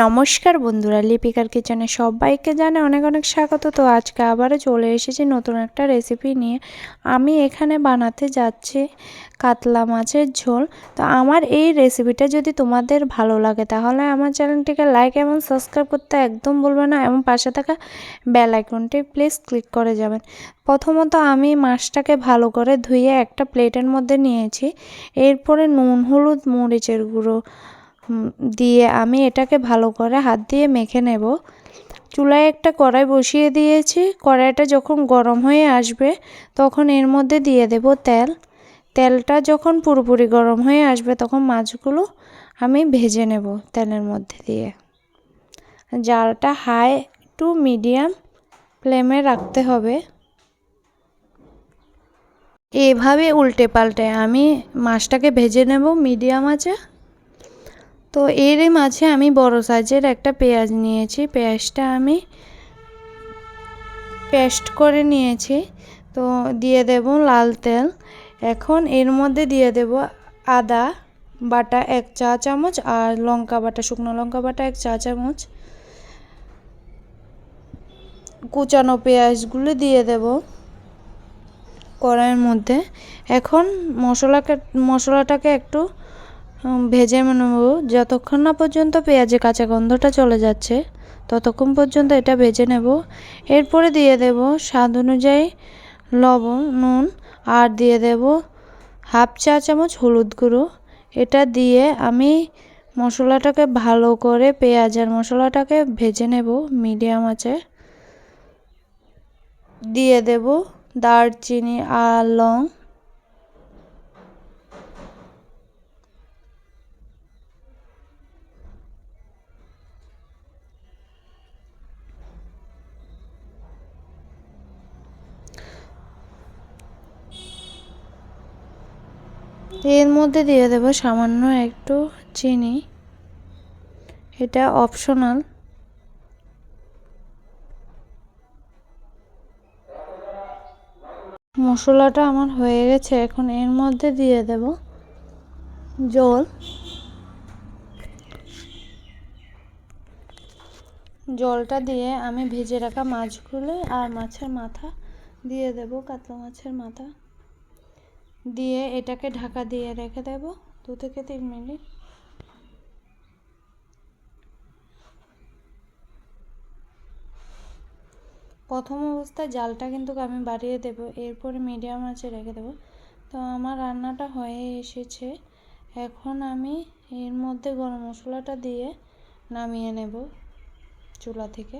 নমস্কার বন্ধুরা, লিপিকার কিচেনে সবাইকে জানে অনেক অনেক স্বাগত। তো আজকে আবারও চলে এসেছি নতুন একটা রেসিপি নিয়ে। আমি এখানে বানাতে যাচ্ছি কাতলা মাছের ঝোল। তো আমার এই রেসিপিটা যদি তোমাদের ভালো লাগে, তাহলে আমার চ্যানেলটিকে লাইক এবং সাবস্ক্রাইব করতে একদম বলবে না। এবং পাশে থাকা বেল আইকনটি প্লিজ ক্লিক করে যাবেন। প্রথমত আমি মাছটাকে ভালো করে ধুয়ে একটা প্লেটের মধ্যে নিয়েছি। এরপরে নুন, হলুদ, মরিচের গুঁড়ো দিয়ে আমি এটাকে ভালো করে হাত দিয়ে মেখে নেব। চুলায় একটা কড়াই বসিয়ে দিয়েছি। কড়াইটা যখন গরম হয়ে আসবে, তখন এর মধ্যে দিয়ে দেব তেল। তেলটা যখন পুরোপুরি গরম হয়ে আসবে, তখন মাছগুলো আমি ভেজে নেব তেলের মধ্যে দিয়ে। জালটা হাই টু মিডিয়াম ফ্লেমে রাখতে হবে। এভাবে উল্টে পাল্টে আমি মাছটাকে ভেজে নেব মিডিয়াম আছে তো এর মাঝে আমি বড় সাইজের একটা পেঁয়াজ নিয়েছি। পেঁয়াজটা আমি পেস্ট করে নিয়েছি। তো দিয়ে দেব লাল তেল। এখন এর মধ্যে দিয়ে দেব আদা বাটা এক চা চামচ আর লঙ্কা বাটা, শুকনো লঙ্কা বাটা এক চা চামচ। কুচানো পেঁয়াজগুলো দিয়ে দেব কড়াইয়ের মধ্যে। এখন মশলাকে, মশলাটাকে একটু ভেজে নেব। যতক্ষণ না পর্যন্ত পেঁয়াজে কাঁচা গন্ধটা চলে যাচ্ছে, ততক্ষণ পর্যন্ত এটা ভেজে নেব। এরপরে দিয়ে দেব স্বাদ অনুযায়ী লবণ, নুন, আর দিয়ে দেব হাফ চা চামচ হলুদ গুঁড়ো। এটা দিয়ে আমি মশলাটাকে ভালো করে পেঁয়াজ আর মশলাটাকে ভেজে নেব মিডিয়াম আছে দিয়ে দেব দারচিনি আর লং এর মধ্যে দিয়ে দেব সামান্য একটু চিনি। এটা অপশনাল মশলাটা আমার হয়ে গেছে, এখন এর মধ্যে দিয়ে দেব জল। জলটা দিয়ে আমি ভেজে রাখা মাছগুলো আর মাছের মাথা দিয়ে দেব, কাতলা মাছের মাথা। দিয়ে এটাকে ঢাকা দিয়ে রেখে দেব দু থেকে তিন মিনিট। প্রথম অবস্থায় জালটা কিন্তু আমি বাড়িয়ে দেব, এরপরে মিডিয়াম আঁচে রেখে দেব। তো আমার রান্নাটা হয়ে এসেছে, এখন আমি এর মধ্যে গরম মশলাটা দিয়ে নামিয়ে নেব চুলা থেকে।